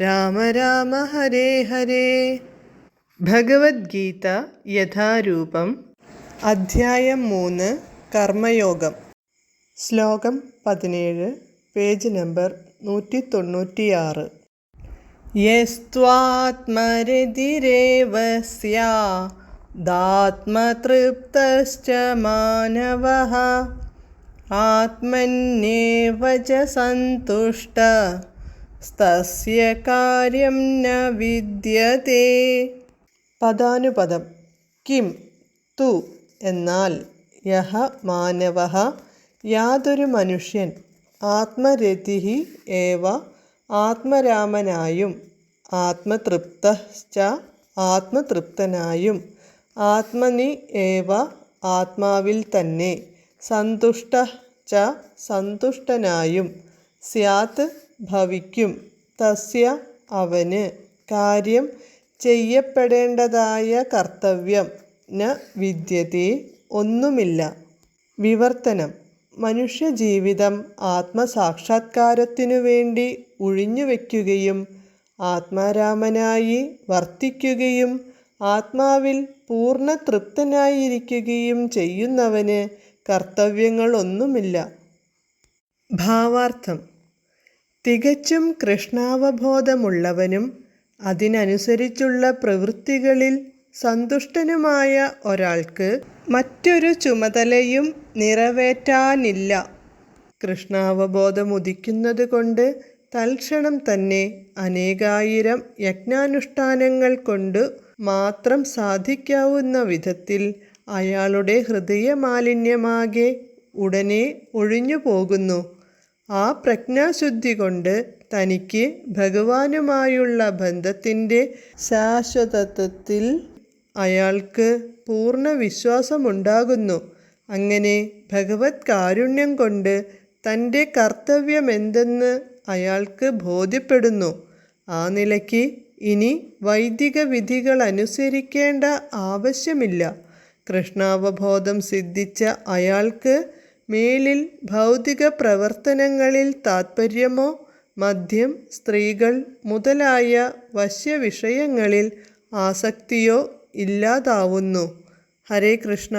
രാമ രാമ ഹരേ ഹരേ. ഭഗവത്ഗീത യഥാരൂപം. അധ്യായം മൂന്ന്. കർമ്മയോഗം. ശ്ലോകം പതിനേഴ്. പേജ് നമ്പർ നൂറ്റി തൊണ്ണൂറ്റിയാറ് യസ്ത്വാത്മരതിരേവ സ്യാദാത്മതൃപ്തശ്ച മാനവ. ആത്മന്യേവ സന്തുഷ്ട. സ്തസ്യ കാര്യം ന വിദ്യത്തെ പദാനുപദം. കിം തു എന്നാൽ യഹ മാനവ യാതൊരു മനുഷ്യൻ ആത്മരതി ഏവ ആത്മരാമനായും ആത്മതൃപ്തശ്ച ആത്മതൃപ്തനായും ആത്മനി ഏവ ആത്മാവിൽ തന്നെ സന്തുഷ്ട സന്തുഷ്ടനായും സ്യാത് ഭവിക്കും. തസ്യ അവന് കാര്യം ചെയ്യപ്പെടേണ്ടതായ കർത്തവ്യം. ന വിദ്യത്തെ ഒന്നുമില്ല. വിവർത്തനം. മനുഷ്യജീവിതം ആത്മസാക്ഷാത്കാരത്തിനു വേണ്ടി ഒഴിഞ്ഞുവെക്കുകയും ആത്മാരാമനായി വർത്തിക്കുകയും ആത്മാവിൽ പൂർണ തൃപ്തനായിരിക്കുകയും ചെയ്യുന്നവന് കർത്തവ്യങ്ങളൊന്നുമില്ല. ഭാവാർത്ഥം. തികച്ചും കൃഷ്ണാവബോധമുള്ളവനും അതിനനുസരിച്ചുള്ള പ്രവൃത്തികളിൽ സന്തുഷ്ടനുമായ ഒരാൾക്ക് മറ്റൊരു ചുമതലയും നിറവേറ്റാനില്ല. കൃഷ്ണാവബോധം ഉദിക്കുന്നത് കൊണ്ട് തൽക്ഷണം തന്നെ അനേകായിരം യജ്ഞാനുഷ്ഠാനങ്ങൾ കൊണ്ട് മാത്രം സാധിക്കാവുന്ന വിധത്തിൽ അയാളുടെ ഹൃദയമാലിന്യമാകെ ഉടനെ ഒഴിഞ്ഞു പോകുന്നു ആ പ്രജ്ഞാശുദ്ധി കൊണ്ട് തനിക്ക് ഭഗവാനുമായുള്ള ബന്ധത്തിന്റെ ശാശ്വതത്വത്തിൽ അയാൾക്ക് പൂർണ വിശ്വാസമുണ്ടാകുന്നു. അങ്ങനെ ഭഗവത് കാരുണ്യം കൊണ്ട് തന്റെ കർത്തവ്യമെന്തെന്ന് അയാൾക്ക് ബോധ്യപ്പെടുന്നു. ആ നിലയ്ക്ക് ഇനി വൈദിക വിധികൾ അനുസരിക്കേണ്ട ആവശ്യമില്ല. കൃഷ്ണാവബോധം സിദ്ധിച്ച അയാൾക്ക് മേലിൽ ഭൗതിക പ്രവർത്തനങ്ങളിൽ താത്പര്യമോ മദ്യം സ്ത്രീകൾ മുതലായ വശ്യവിഷയങ്ങളിൽ ആസക്തിയോ ഇല്ലാതാവുന്നു. ഹരേ കൃഷ്ണ.